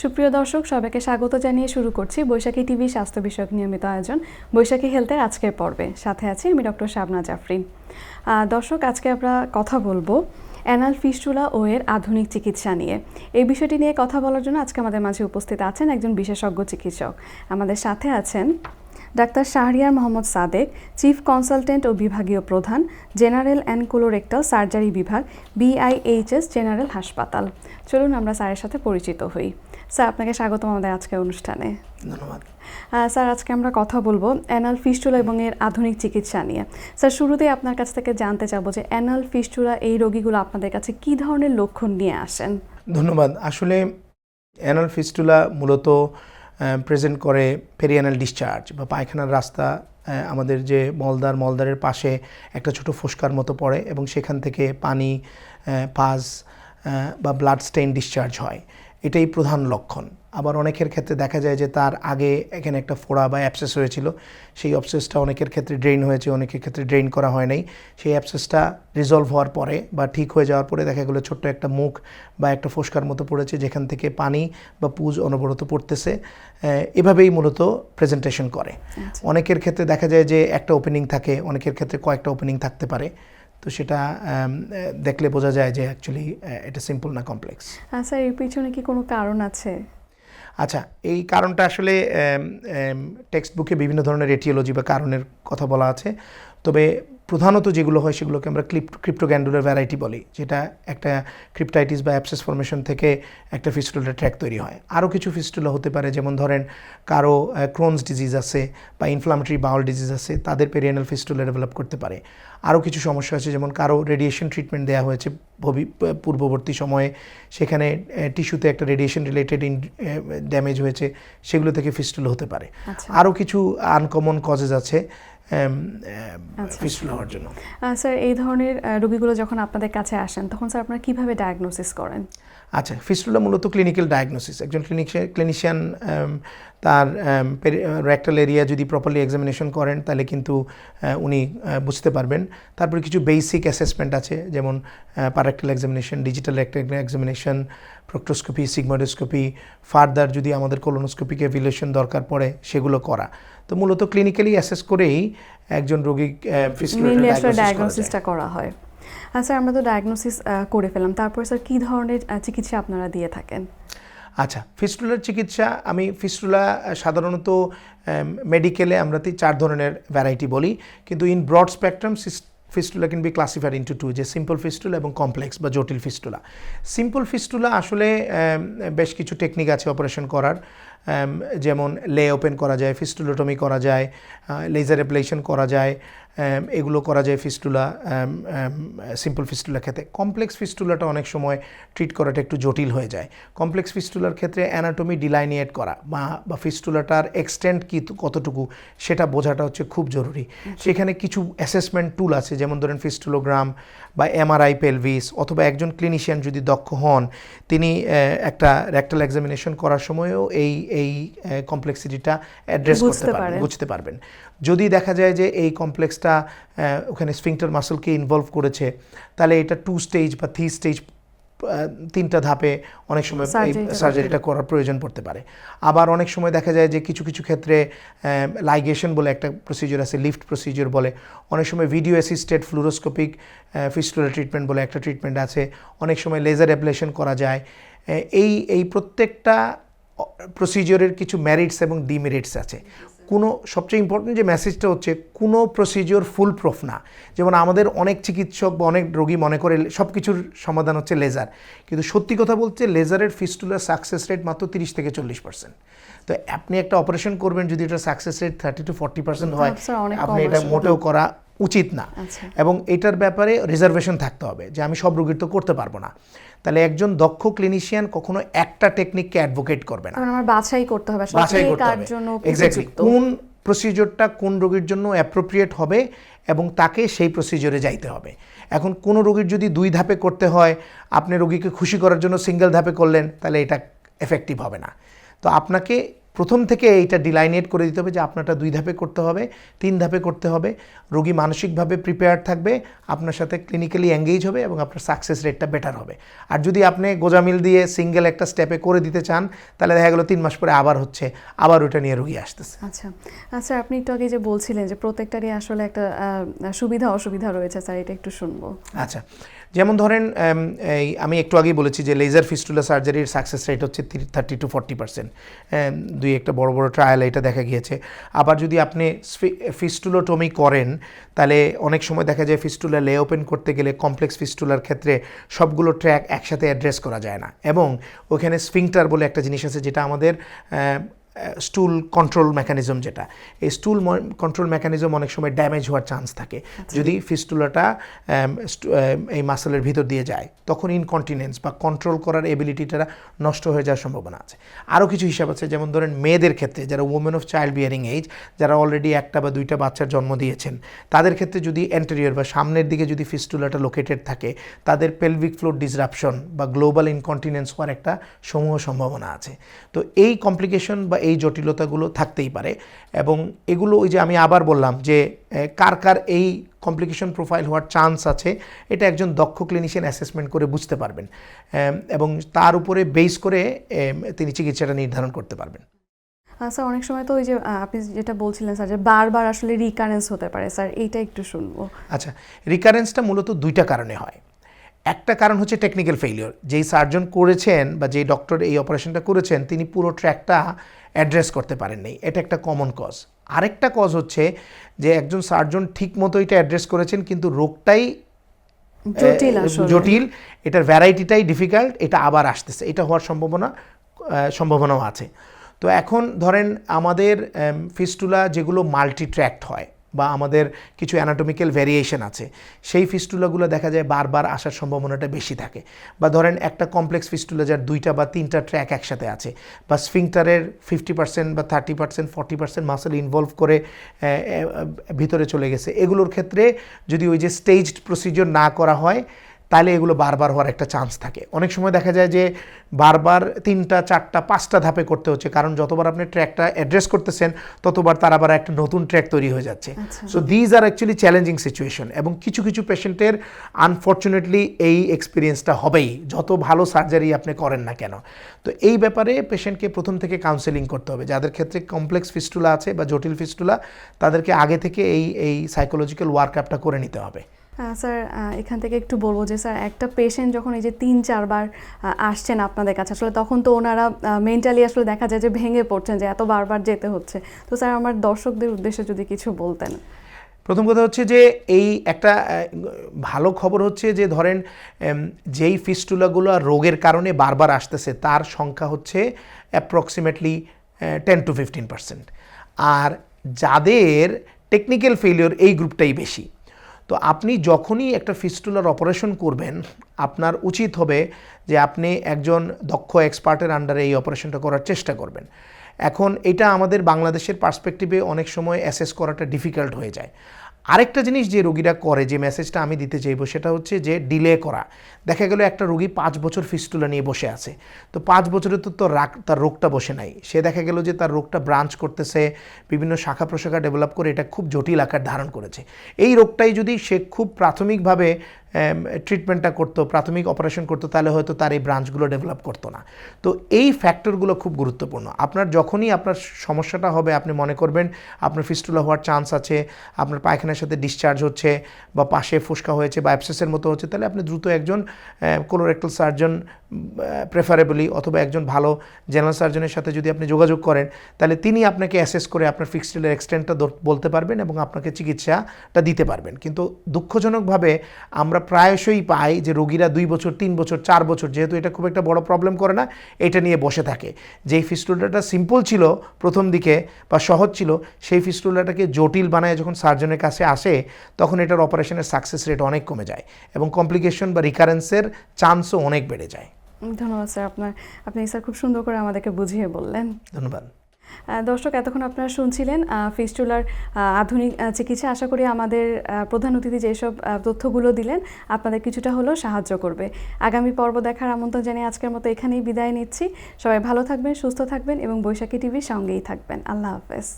সুপ্রিয় দর্শক, সবাইকে স্বাগত জানিয়ে শুরু করছি বৈশাখী টিভি স্বাস্থ্য বিষয়ক নিয়মিত আয়োজন বৈশাখী হেলথের আজকের পর্বে। সাথে আছি আমি ডক্টর শাবনা জাফরিন দর্শক, আজকে আমরা কথা বলব অ্যানাল ফিস্টুলা ও এর আধুনিক চিকিৎসা নিয়ে। এই বিষয়টি নিয়ে কথা বলার জন্য আজকে আমাদের মাঝে উপস্থিত আছেন একজন বিশেষজ্ঞ চিকিৎসক। আমাদের সাথে আছেন doctor Shahriar Mohammad Sadek, chief consultant ও বিভাগীয় প্রধান, জেনারেল অ্যান্ড কোলোরেক্টাল সার্জারি বিভাগ বিআইএইচএস জেনারেল হাসপাতাল। চলুন আমরা স্যারের সাথে পরিচিত হই। স্যার আপনাকে স্বাগতম আমাদের আজকের অনুষ্ঠানে। ধন্যবাদ। স্যার আজকে আমরা কথা বলব অ্যানাল ফিস্টুলা এবং এর আধুনিক চিকিৎসা নিয়ে। স্যার শুরুতেই আপনার কাছ থেকে জানতে চাবো যে অ্যানাল ফিস্টুলা এই রোগীগুলো আপনাদের কাছে কী ধরনের লক্ষণ নিয়ে আসেন? ধন্যবাদ। আসলে অ্যানাল ফিস্টুলা মূলত প্রেজেন্ট করে পেরিয়ানাল ডিসচার্জ বা পায়খানার রাস্তা আমাদের যে মলদার মলদারের পাশে একটা ছোট ফোসকার মতো পড়ে এবং সেখান থেকে পানি পাস বা ব্লাড স্টেইন ডিসচার্জ হয়। এটাই প্রধান লক্ষণ। আবার অনেকের ক্ষেত্রে দেখা যায় যে তার আগে এখানে একটা ফোড়া বা অ্যাপসেস হয়েছিল সেই অ্যাপসেসটা অনেকের ক্ষেত্রে ড্রেন হয়েছে অনেকের ক্ষেত্রে ড্রেন করা হয় নাই। সেই অ্যাপসেসটা রিজলভ হওয়ার পরে বা ঠিক হয়ে যাওয়ার পরে দেখা গেলো ছোট্ট একটা মুখ বা একটা ফোসকার মতো পড়েছে যেখান থেকে পানি বা পুজ অনবরত পড়তেছে। এভাবেই মূলত প্রেজেন্টেশন করে। আচ্ছা। অনেকের ক্ষেত্রে দেখা যায় যে একটা ওপেনিং থাকে অনেকের ক্ষেত্রে কয়েকটা ওপেনিং থাকতে পারে। তো সেটা দেখলে বোঝা যায় যে অ্যাকচুয়ালি এটা সিম্পল না কমপ্লেক্স হ্যাঁ স্যার এর পিছনে কি কোনো কারণ আছে? আচ্ছা এই কারণটা আসলে টেক্সট বুকে বিভিন্ন ধরনের এটিওলজি বা কারণের কথা বলা আছে। তবে প্রধানত যেগুলো হয় সেগুলোকে আমরা ক্লিপ ক্রিপ্টোগ্যান্ডুলার ভ্যারাইটি বলি যেটা একটা ক্রিপ্টাইটিস বা অ্যাপসেস ফর্মেশন থেকে একটা ফিস্টুলার ট্র্যাক তৈরি হয়। আরও কিছু ফিস্টুলা হতে পারে যেমন ধরেন কারও ক্রোনস ডিজিজ আছে বা ইনফ্লামেটরি বাউল ডিজিজ আছে তাদের পেরিয়ানাল ফিস্টুলা ডেভেলপ করতে পারে। আরও কিছু সমস্যা আছে যেমন কারও রেডিয়েশন ট্রিটমেন্ট দেওয়া হয়েছে ভবি পূর্ববর্তী সময়ে সেখানে টিস্যুতে একটা রেডিয়েশন রিলেটেড ড্যামেজ হয়েছে সেগুলো থেকে ফিস্টুলা হতে পারে। আচ্ছা। আরও কিছু আনকমন কজেস আছে। ফিস্টুলা হওয়ার জন্য। স্যার এই ধরনের রোগীগুলো যখন আপনাদের কাছে আসেন তখন স্যার আপনারা কীভাবে ডায়াগনোসিস করেন? আচ্ছা ফিস্টুলা মূলত ক্লিনিক্যাল ডায়াগনোসিস একজন ক্লিনিক ক্লিনিশিয়ান তার র্যাক্টাল এরিয়া যদি প্রপারলি এক্সামিনেশন করেন তাহলে কিন্তু উনি বুঝতে পারবেন। তারপরে কিছু বেসিক অ্যাসেসমেন্ট আছে যেমন per rectal examination digital examination proctoscopy sigmoidoscopy further যদি আমাদের কোলোনোস্কোপিক এভিলেশন দরকার পড়ে সেগুলো করা। তো মূলত ক্লিনিক্যালি অ্যাসেস করেই একজন রোগী ডায়াগনোসিসটা করা হয়। স্যার আমরা তো ডায়াগনোসিস করে ফেলাম তারপর স্যার কী ধরনের চিকিৎসা আপনারা দিয়ে থাকেন? আচ্ছা ফিস্টুলার চিকিৎসা আমি ফিস্টুলা সাধারণত মেডিকেলে আমরা তি- চার ধরনের ভ্যারাইটি বলি। কিন্তু in broad spectrum fistula can be classified into two যে সিম্পল ফিস্টুলা এবং কমপ্লেক্স বা জটিল ফিস্টুলা সিম্পল ফিস্টুলা আসলে বেশ কিছু টেকনিক আছে অপারেশন করার। যেমন লে ওপেন করা যায় ফিস্টুলোটমি করা যায় লেজার অ্যাপ্লেশন করা যায় এগুলো করা যায় ফিস্টুলা সিম্পল ফিস্টুলার ক্ষেত্রে। কমপ্লেক্স ফিস্টুলাটা অনেক সময় ট্রিট করাটা একটু জটিল হয়ে যায়। কমপ্লেক্স ফিস্টুলার ক্ষেত্রে অ্যানাটমি ডিলাইনিয়েট করা বা বা ফিস্টুলাটার এক্সটেন্ট কি কতটুকু সেটা বোঝাটা হচ্ছে খুব জরুরি। সেখানে কিছু অ্যাসেসমেন্ট টুল আছে যেমন ধরেন ফিস্টুলোগ্রাম বা এমআরআই পেলভিস অথবা একজন ক্লিনিশিয়ান যদি দক্ষ হন তিনি একটা র্যাক্টাল এক্সামিনেশন করার সময়ও এই এই কমপ্লেক্সিটিটা অ্যাড্রেস করতে পারবেন বুঝতে পারবেন। যদি দেখা যায় যে এই কমপ্লেক্সটা ওখানে স্ফিংটার মাসলকে ইনভলভ করেছে তাহলে এটা টু স্টেজ বা থ্রি স্টেজ তিনটা ধাপে অনেক সময় টা সার্জারিটা করার প্রয়োজন পড়তে পারে। আবার অনেক সময় দেখা যায় যে কিছু কিছু ক্ষেত্রে লাইগেশন বলে একটা প্রসিজিওর আছে লিফট প্রসিজিওর বলে। অনেক সময় ভিডিও অ্যাসিস্টেড ফ্লুরোস্কোপিক ফিস্টুলার ট্রিটমেন্ট বলে একটা ট্রিটমেন্ট আছে। অনেক সময় লেজার অ্যাপ্লেশন করা যায়। এই এই প্রত্যেকটা প্রসিজিওরের কিছু ম্যারিটস এবং ডিমেরিটস আছে। কোনো সবচেয়ে ইম্পর্টেন্ট যে মেসেজটা হচ্ছে কোনো প্রসিজিওর ফুল প্রুফ না। যেমন আমাদের অনেক চিকিৎসক বা অনেক রোগী মনে করে সব কিছুর সমাধান হচ্ছে লেজার কিন্তু সত্যি কথা বলতে লেজারের ফিস্টুলার সাকসেস রেট মাত্র তিরিশ থেকে চল্লিশ পার্সেন্ট তো আপনি একটা অপারেশন করবেন যদি এটা success rate thirty to forty percent হয় আপনি এটা মোটেও করা উচিত না। আচ্ছা। এবং এটার ব্যাপারে রিজার্ভেশন থাকতে হবে যে আমি সব রোগীর তো করতে পারব না। তাহলে একজন দক্ষ ক্লিনিশিয়ান কখনো একটা টেকনিককে অ্যাডভোকেট করবে না। আমার বাছাই করতে হবে বাছাই করতে হবে। এক্স্যাক্টলি কোন প্রসিজিওরটা কোন রোগীর জন্য অ্যাপ্রোপ্রিয়েট হবে এবং তাকে সেই প্রসিজিওরে যাইতে হবে। এখন কোন রোগীর যদি দুই ধাপে করতে হয় আপনি রোগীকে খুশি করার জন্য সিঙ্গেল ধাপে করলেন তাহলে এটা এফেক্টিভ হবে না। তো আপনাকে প্রথম থেকে এইটা ডিলাইনেট করে দিতে হবে যে আপনারটা দুই ধাপে করতে হবে তিন ধাপে করতে হবে। রোগী মানসিকভাবে প্রিপেয়ার থাকবে আপনার সাথে ক্লিনিক্যালি এঙ্গেজ হবে এবং আপনার সাকসেস রেটটা বেটার হবে। আর যদি আপনি গোজামিল দিয়ে সিঙ্গেল একটা স্টেপে করে দিতে চান তাহলে দেখা গেলো তিন মাস পরে আবার হচ্ছে আবার ওটা নিয়ে রোগী আসতেছে। আচ্ছা। আচ্ছা আপনি একটু আগে যে বলছিলেন যে প্রত্যেকটারই আসলে একটা সুবিধা অসুবিধা রয়েছে স্যার এটা একটু শুনব। আচ্ছা। যেমন ধরেন এই আমি একটু আগেই বলেছি যে লেজার ফিস্টুলা সার্জারির সাকসেস রেট হচ্ছে থার্টি টু ফর্টি পার্সেন্ট দুই একটা বড় বড় ট্রায়াল এটা দেখা গিয়েছে। আবার যদি আপনি ফিস্টুলোটমি করেন, তাহলে অনেক সময় দেখা যায় ফিস্টুলা লে ওপেন করতে গেলে কমপ্লেক্স ফিস্টুলার ক্ষেত্রে সবগুলো ট্র্যাক একসাথে অ্যাড্রেস করা যায় না। এবং ওখানে স্ফিংটার বলে একটা জিনিস আছে, যেটা আমাদের স্টুল কন্ট্রোল মেকানিজম যেটা এই স্টুল কন্ট্রোল মেকানিজম অনেক সময় ড্যামেজ হওয়ার চান্স থাকে। যদি ফিস্টুলাটা স্টু- এই মাসেলের ভিতর দিয়ে যায় তখন ইনকন্টিনেন্স বা কন্ট্রোল করার এবিলিটিটা নষ্ট হয়ে যাওয়ার সম্ভাবনা আছে। আরও কিছু হিসাব আছে যেমন ধরেন মেয়েদের ক্ষেত্রে যারা women of child bearing age যারা অলরেডি একটা বা দুইটা বাচ্চার জন্ম দিয়েছেন তাদের ক্ষেত্রে যদি অ্যান্টেরিয়র বা সামনের দিকে যদি ফিস্টুলাটা লোকেটেড থাকে তাদের পেলভিক ফ্লোর ডিসরাপশন বা গ্লোবাল ইনকন্টিনেন্স হওয়ার একটা সমূহ সম্ভাবনা আছে। তো এই কমপ্লিকেশন বা এই জটিলতাগুলো থাকতেই পারে। এবং এগুলো ওই যে আমি আবার বললাম যে কার কার এই কমপ্লিকেশন প্রোফাইল হওয়ার চান্স আছে এটা একজন দক্ষ ক্লিনিশিয়ান অ্যাসেসমেন্ট করে বুঝতে পারবেন। এবং তার উপরে বেস করে তিনি চিকিৎসাটা নির্ধারণ করতে পারবেন। স্যার অনেক সময় তো ওই যে আপনি যেটা বলছিলেন স্যার যে বারবার আসলে রিকারেন্স হতে পারে। স্যার এইটা একটু শুনব। আচ্ছা রিকারেন্সটা মূলত দুইটা কারণে হয়। একটা কারণ হচ্ছে টেকনিক্যাল ফেলিওর যেই সার্জন করেছেন বা যেই ডক্টর এই অপারেশনটা করেছেন তিনি পুরো ট্র্যাকটা অ্যাড্রেস করতে পারেননি। এটা একটা কমন কজ আরেকটা কজ হচ্ছে যে একজন সার্জন ঠিক মতো এটা অ্যাড্রেস করেছেন কিন্তু রোগটাই জটিল জটিল এটার ভ্যারাইটিটাই ডিফিকাল্ট এটা আবার আসতেছে। এটা হওয়ার সম্ভাবনা সম্ভাবনাও আছে। তো এখন ধরেন আমাদের ফিস্টুলা যেগুলো মাল্টি ট্র্যাক্ট হয় বা আমাদের কিছু অ্যানাটমিক্যাল ভ্যারিয়েশন আছে, সেই ফিস্টুলাগুলো দেখা যায় বারবার আসার সম্ভাবনাটা বেশি থাকে। বা ধরেন একটা কমপ্লেক্স ফিস্টুলা যার দুইটা বা তিনটা ট্র্যাক একসাথে আছে, বা স্ফিংটারের ফিফটি পার্সেন্ট বা thirty percent forty percent muscle involve করে ভিতরে চলে গেছে। এগুলোর ক্ষেত্রে যদি ওই যে স্টেজড প্রসিজিওর না করা হয় তাহলে এগুলো বারবার হওয়ার একটা চান্স থাকে। অনেক সময় দেখা যায় যে বারবার তিনটা চারটা পাঁচটা ধাপে করতে হচ্ছে। কারণ যতবার আপনি ট্র্যাকটা অ্যাড্রেস করতেছেন ততবার তার আবার একটা নতুন ট্র্যাক তৈরি হয়ে যাচ্ছে। So these are actually challenging situation এবং কিছু কিছু পেশেন্টের আনফর্চুনেটলি এই এক্সপিরিয়েন্সটা হবেই। যত ভালো সার্জারি আপনি করেন না কেন। তো এই ব্যাপারে পেশেন্টকে প্রথম থেকে কাউন্সেলিং করতে হবে। যাদের ক্ষেত্রে কমপ্লেক্স ফিস্টুলা আছে বা জটিল ফিস্টুলা তাদেরকে আগে থেকে এই এই সাইকোলজিক্যাল ওয়ার্কআপটা করে নিতে হবে। স্যার এখান থেকে একটু বলব যে, স্যার, একটা পেশেন্ট যখন এই যে তিন, চারবার আসছেন আপনাদের কাছে, আসলে তখন তো ওনারা মেন্টালি আসলে দেখা যায় যে ভেঙে পড়ছেন যে এত বারবার যেতে হচ্ছে। তো স্যার, আমার দর্শকদের উদ্দেশ্যে যদি কিছু বলতেন। প্রথম কথা হচ্ছে যে, এই একটা ভালো খবর হচ্ছে যে, ধরেন যেই ফিস্টুলাগুলো রোগের কারণে বারবার আসতেছে, তার সংখ্যা হচ্ছে approximately ten to fifteen percent আর যাদের টেকনিক্যাল ফেলিওর এই গ্রুপটাই বেশি। তো আপনি যখনই একটা ফিস্টুলার অপারেশন করবেন, আপনার উচিত হবে যে আপনি একজন দক্ষ এক্সপার্টের আন্ডারে এই অপারেশনটা করার চেষ্টা করবেন। এখন এটা আমাদের বাংলাদেশের পার্সপেক্টিভে অনেক সময় অ্যাসেস করাটা ডিফিকাল্ট হয়ে যায়। আরেকটা জিনিস যে রোগীরা করে, যে মেসেজটা আমি দিতে চাইব সেটা হচ্ছে যে ডিলে করা। দেখা গেল একটা রোগী পাঁচ বছর ফিস্টুলা নিয়ে বসে আছে। তো পাঁচ বছরে তো তো তার রোগটা বসে নাই। সে দেখা গেল যে তার রোগটা ব্রাঞ্চ করতেছে, বিভিন্ন শাখা প্রশাখা ডেভেলপ করে এটা খুব জটিল আকার ধারণ করেছে। এই রোগটাই যদি সে খুব প্রাথমিকভাবে ট্রিটমেন্টটা করতো, প্রাথমিক অপারেশন করতো, তাহলে হয়তো তার এই ব্রাঞ্চগুলো ডেভেলপ করতো না। তো এই ফ্যাক্টরগুলো খুব গুরুত্বপূর্ণ। আপনার যখনই আপনার সমস্যাটা হবে, আপনি মনে করবেন আপনার ফিস্টুলা হওয়ার চান্স আছে, আপনার পায়খানার সাথে ডিসচার্জ হচ্ছে, বা পাশে ফুসকা হয়েছে, বা অ্যাপসেসের মতো হচ্ছে, তাহলে আপনি দ্রুত একজন কোলোরেক্টাল সার্জন প্রেফারেবলি অথবা একজন ভালো জেনারেল সার্জনের সাথে যদি আপনি যোগাযোগ করেন, তাহলে তিনি আপনাকে অ্যাসেস করে আপনার ফিক্সডেলের এক্সটেন্টটা বলতে পারবেন এবং আপনাকে চিকিৎসাটা দিতে পারবেন। কিন্তু দুঃখজনকভাবে আমরা প্রায়শই পাই যে রোগীরা দুই বছর তিন বছর চার বছর যেহেতু এটা খুব একটা বড় প্রবলেম করে না এটা নিয়ে বসে থাকে। যেই ফিস্টুলাটা সিম্পল ছিল প্রথম দিকে বা সহজ ছিল সেই ফিস্টুলাটাকে জটিল বানায় যখন সার্জনের কাছে আসে তখন এটার অপারেশনের সাকসেস রেট অনেক কমে যায় এবং কমপ্লিকেশন বা রিকারেন্সের চান্সও অনেক বেড়ে যায়। ধন্যবাদ স্যার আপনার আপনি স্যার খুব সুন্দর করে আমাদেরকে বুঝিয়ে বললেন। ধন্যবাদ। দর্শক, এতক্ষণ আপনারা শুনছিলেন ফিস্টুলার আধুনিক চিকিৎসা। আশা করি আমাদের প্রধান অতিথি যেসব তথ্যগুলো দিলেন, আপনাদের কিছুটা হলেও সাহায্য করবে। আগামী পর্ব দেখার আমন্ত্রণ জানিয়ে আজকের মতো এখানেই বিদায় নিচ্ছি। সবাই ভালো থাকবেন, সুস্থ থাকবেন এবং বৈশাখী টিভির সঙ্গেই থাকবেন। আল্লাহ হাফেজ।